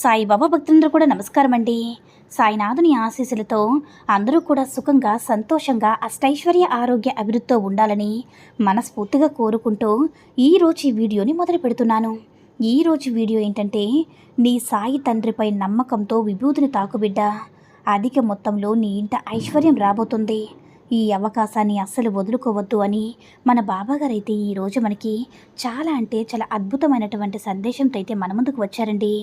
సాయిబాబా భక్తులందరూ కూడా నమస్కారం అండి సాయినాథుని ఆశీస్సులతో అందరూ కూడా సుఖంగా సంతోషంగా అష్టైశ్వర్య ఆరోగ్య అభివృద్ధితో ఉండాలని మనస్ఫూర్తిగా కోరుకుంటూ ఈరోజు ఈ వీడియోని మొదలు పెడుతున్నాను. ఈరోజు వీడియో ఏంటంటే నీ సాయి తండ్రిపై నమ్మకంతో విభూతిని తాకుబిడ్డ. అధిక మొత్తంలో నీ ఇంట ఐశ్వర్యం రాబోతుంది. ఈ అవకాశాన్ని అస్సలు వదులుకోవద్దు అని మన బాబాగారు అయితే ఈరోజు మనకి చాలా అంటే చాలా అద్భుతమైనటువంటి సందేశంతో అయితే మన ముందుకు వచ్చారండి.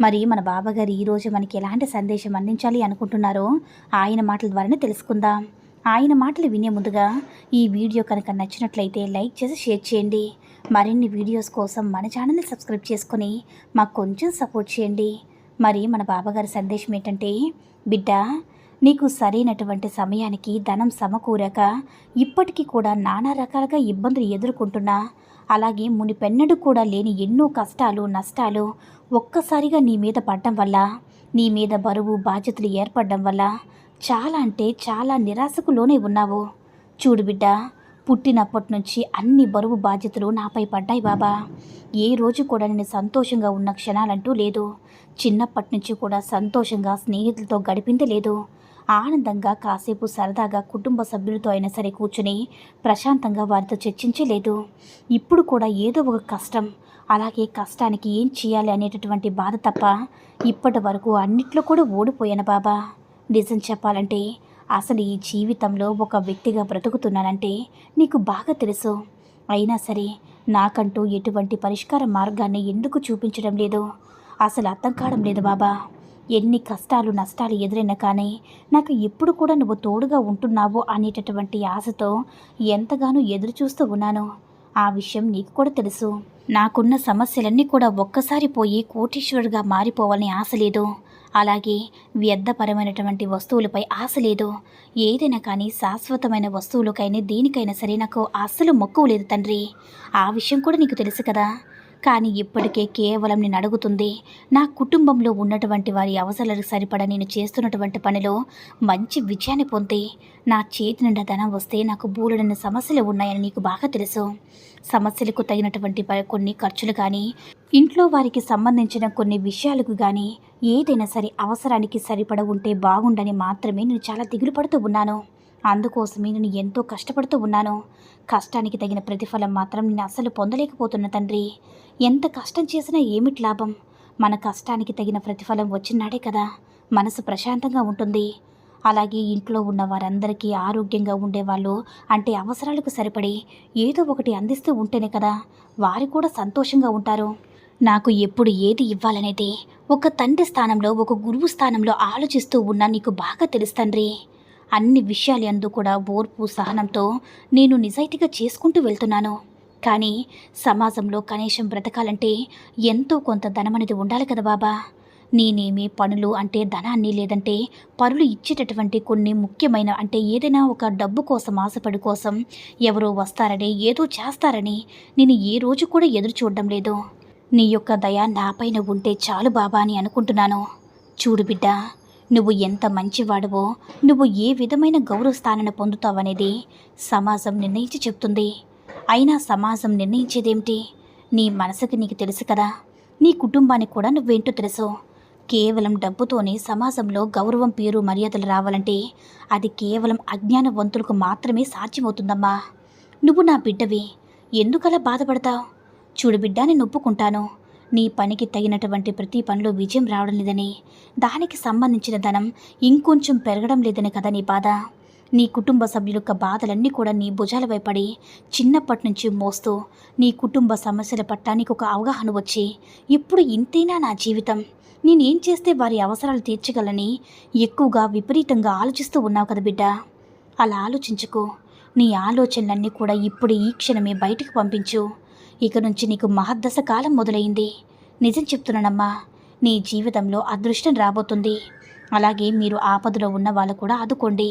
మరి మన బాబాగారు ఈరోజు మనకి ఎలాంటి సందేశం అందించాలి అనుకుంటున్నారో ఆయన మాటల ద్వారానే తెలుసుకుందాం. ఆయన మాటలు వినే ముందుగా ఈ వీడియో కనుక నచ్చినట్లయితే లైక్ చేసి షేర్ చేయండి. మరిన్ని వీడియోస్ కోసం మన ఛానల్ని సబ్స్క్రైబ్ చేసుకుని మాకు కొంచెం సపోర్ట్ చేయండి. మరి మన బాబాగారి సందేశం ఏంటంటే బిడ్డ నీకు సరైనటువంటి సమయానికి ధనం సమకూరాక ఇప్పటికీ కూడా నానా రకాలుగా ఇబ్బందులు ఎదుర్కొంటున్నా. అలాగే మునిపెన్నడు కూడా లేని ఎన్నో కష్టాలు నష్టాలు ఒక్కసారిగా నీ మీద పడడం వల్ల నీ మీద బరువు బాధ్యతలు ఏర్పడడం వల్ల చాలా అంటే చాలా నిరాశకు లోనే ఉన్నావు. చూడు బిడ్డ పుట్టినప్పటి నుంచి అన్ని బరువు బాధ్యతలు నాపై పడ్డాయి బాబా. ఏ రోజు కూడా నేను సంతోషంగా ఉన్న క్షణాలంటూ లేదు. చిన్నప్పటి నుంచి కూడా సంతోషంగా స్నేహితులతో గడిపింది లేదు. ఆనందంగా కాసేపు సరదాగా కుటుంబ సభ్యులతో అయినా సరే కూర్చుని ప్రశాంతంగా వారితో చర్చించలేదు. ఇప్పుడు కూడా ఏదో ఒక కష్టం. అలాగే కష్టానికి ఏం చేయాలి అనేటటువంటి బాధ తప్ప ఇప్పటి వరకు అన్నిట్లో కూడా ఓడిపోయాను బాబా. నిజం చెప్పాలంటే అసలు ఈ జీవితంలో ఒక వ్యక్తిగా బ్రతుకుతున్నానంటే నీకు బాగా తెలుసు. అయినా సరే నాకంటూ ఎటువంటి పరిష్కార మార్గాన్ని ఎందుకు చూపించడం లేదు? అసలు అర్థం కావడం లేదు బాబా. ఎన్ని కష్టాలు నష్టాలు ఎదురైనా కానీ నాకు ఎప్పుడు కూడా నువ్వు తోడుగా ఉంటున్నావు అనేటటువంటి ఆశతో ఎంతగానో ఎదురు చూస్తూ ఉన్నాను. ఆ విషయం నీకు కూడా తెలుసు. నాకున్న సమస్యలన్నీ కూడా ఒక్కసారి పోయి కోటీశ్వరుడిగా మారిపోవాలని ఆశ లేదు. అలాగే వ్యర్థపరమైనటువంటి వస్తువులపై ఆశ లేదు. ఏదైనా కానీ శాశ్వతమైన వస్తువులకైనా దేనికైనా సరే నాకు అస్సలు మక్కువ లేదు తండ్రి. ఆ విషయం కూడా నీకు తెలుసు కదా. కానీ ఇప్పటికే కేవలం నేను అడుగుతుంది నా కుటుంబంలో ఉన్నటువంటి వారి అవసరాలకు సరిపడా నేను చేస్తున్నటువంటి పనిలో మంచి విజయాన్ని పొంది నా చేతి నిండా ధనం వస్తే నాకు బూలెడన్న సమస్యలు ఉన్నాయని నీకు బాగా తెలుసు. సమస్యలకు తగినటువంటి కొన్ని ఖర్చులు కానీ ఇంట్లో వారికి సంబంధించిన కొన్ని విషయాలకు కానీ ఏదైనా సరే అవసరానికి సరిపడ ఉంటే బాగుండని మాత్రమే నేను చాలా దిగులు పడుతూ ఉన్నాను. అందుకోసమే నేను ఎంతో కష్టపడుతూ ఉన్నాను. కష్టానికి తగిన ప్రతిఫలం మాత్రం నేను అసలు పొందలేకపోతున్న తండ్రి. ఎంత కష్టం చేసినా ఏమిటి లాభం? మన కష్టానికి తగిన ప్రతిఫలం వచ్చినాడే కదా మనసు ప్రశాంతంగా ఉంటుంది. అలాగే ఇంట్లో ఉన్న వారందరికీ ఆరోగ్యంగా ఉండేవాళ్ళు అంటే అవసరాలకు సరిపడి ఏదో ఒకటి అందిస్తూ ఉంటేనే కదా వారు కూడా సంతోషంగా ఉంటారు. నాకు ఎప్పుడు ఏది ఇవ్వాలనేది ఒక తండ్రి స్థానంలో ఒక గురువు స్థానంలో ఆలోచిస్తూ ఉన్నా నీకు బాగా తెలుసు తండ్రి. అన్ని విషయాలు అందు కూడా ఓర్పు సహనంతో నేను నిజాయితీగా చేసుకుంటూ వెళ్తున్నాను. కానీ సమాజంలో కనీసం బ్రతకాలంటే ఎంతో కొంత ధనం అనేది ఉండాలి కదా బాబా. నేనేమి పనులు అంటే ధనాన్ని లేదంటే పరులు ఇచ్చేటటువంటి కొన్ని ముఖ్యమైన అంటే ఏదైనా ఒక డబ్బు కోసం ఆశపడి కోసం ఎవరో వస్తారని ఏదో చేస్తారని నేను ఏ రోజు కూడా ఎదురు చూడడం లేదు. నీ యొక్క దయ నాపైన ఉంటే చాలు బాబా అని అనుకుంటున్నాను. చూడు బిడ్డ నువ్వు ఎంత మంచివాడవో నువ్వు ఏ విధమైన గౌరవ స్థానాన్ని పొందుతావనేది సమాజం నిర్ణయించి చెప్తుంది. అయినా సమాజం నిర్ణయించేదేమిటి? నీ మనసుకి నీకు తెలుసు కదా. నీ కుటుంబానికి కూడా నువ్వేంటో తెలుసు. కేవలం డబ్బుతోనే సమాజంలో గౌరవం పేరు మర్యాదలు రావాలంటే అది కేవలం అజ్ఞానవంతులకు మాత్రమే సాధ్యమవుతుందమ్మా. నువ్వు నా బిడ్డవి. ఎందుకలా బాధపడతావు? చూడు బిడ్డ నేను ఒప్పుకుంటాను. నీ పనికి తగినటువంటి ప్రతి పనిలో విజయం రావడం లేదని దానికి సంబంధించిన ధనం ఇంకొంచెం పెరగడం లేదని కదా నీ బాధ. నీ కుటుంబ సభ్యుల యొక్క బాధలన్నీ కూడా నీ భుజాలపై పడి చిన్నప్పటి నుంచి మోస్తూ నీ కుటుంబ సమస్యల పట్ల నీకు ఒక అవగాహన వచ్చి ఇప్పుడు ఇంతేనా నా జీవితం. నేనేం చేస్తే వారి అవసరాలు తీర్చగలని? ఎక్కువగా విపరీతంగా ఆలోచిస్తూ ఉన్నావు కదా బిడ్డ. అలా ఆలోచించుకో. నీ ఆలోచనలన్నీ కూడా ఇప్పుడు ఈ క్షణమే బయటకు పంపించు. ఇక నుంచి నీకు మహద్దశ కాలం మొదలైంది. నిజం చెప్తున్నానమ్మా నీ జీవితంలో అదృష్టం రాబోతుంది. అలాగే మీరు ఆపదలో ఉన్న వాళ్ళు కూడా ఆదుకోండి.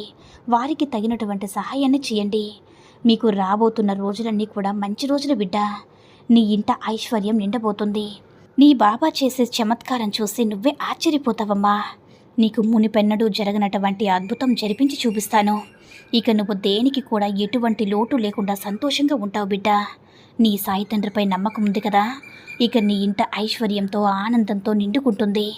వారికి తగినటువంటి సహాయాన్ని చేయండి. మీకు రాబోతున్న రోజులన్నీ కూడా మంచి రోజులు బిడ్డ. నీ ఇంట ఐశ్వర్యం నిండబోతుంది. నీ బాబా చేసే చమత్కారం చూసి నువ్వే ఆశ్చర్యపోతావమ్మా. నీకు మునిపెన్నడూ జరగనటువంటి అద్భుతం జరిపించి చూపిస్తాను. ఇక నువ్వు దేనికి కూడా ఎటువంటి లోటు లేకుండా సంతోషంగా ఉంటావు బిడ్డ. నీ సాయి తండ్రిపై నమ్మకం ఉంది కదా? ఇక నీ ఇంట ఐశ్వర్యంతో ఆనందంతో నిండుకుంటుంది.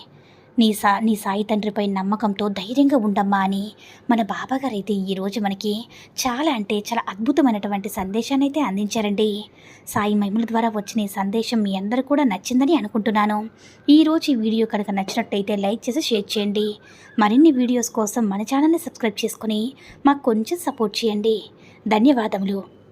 నీ సా నీ సాయి తండ్రిపై నమ్మకంతో ధైర్యంగా ఉండమ్మా అని మన బాబాగారు అయితే ఈరోజు మనకి చాలా అంటే చాలా అద్భుతమైనటువంటి సందేశాన్ని అయితే అందించారండి. సాయి మహిమల ద్వారా వచ్చిన ఈ సందేశం మీ అందరూ కూడా నచ్చిందని అనుకుంటున్నాను. ఈరోజు ఈ వీడియో కనుక నచ్చినట్టయితే లైక్ చేసి షేర్ చేయండి. మరిన్ని వీడియోస్ కోసం మన ఛానల్ని సబ్స్క్రైబ్ చేసుకుని మాకు కొంచెం సపోర్ట్ చేయండి. ధన్యవాదములు.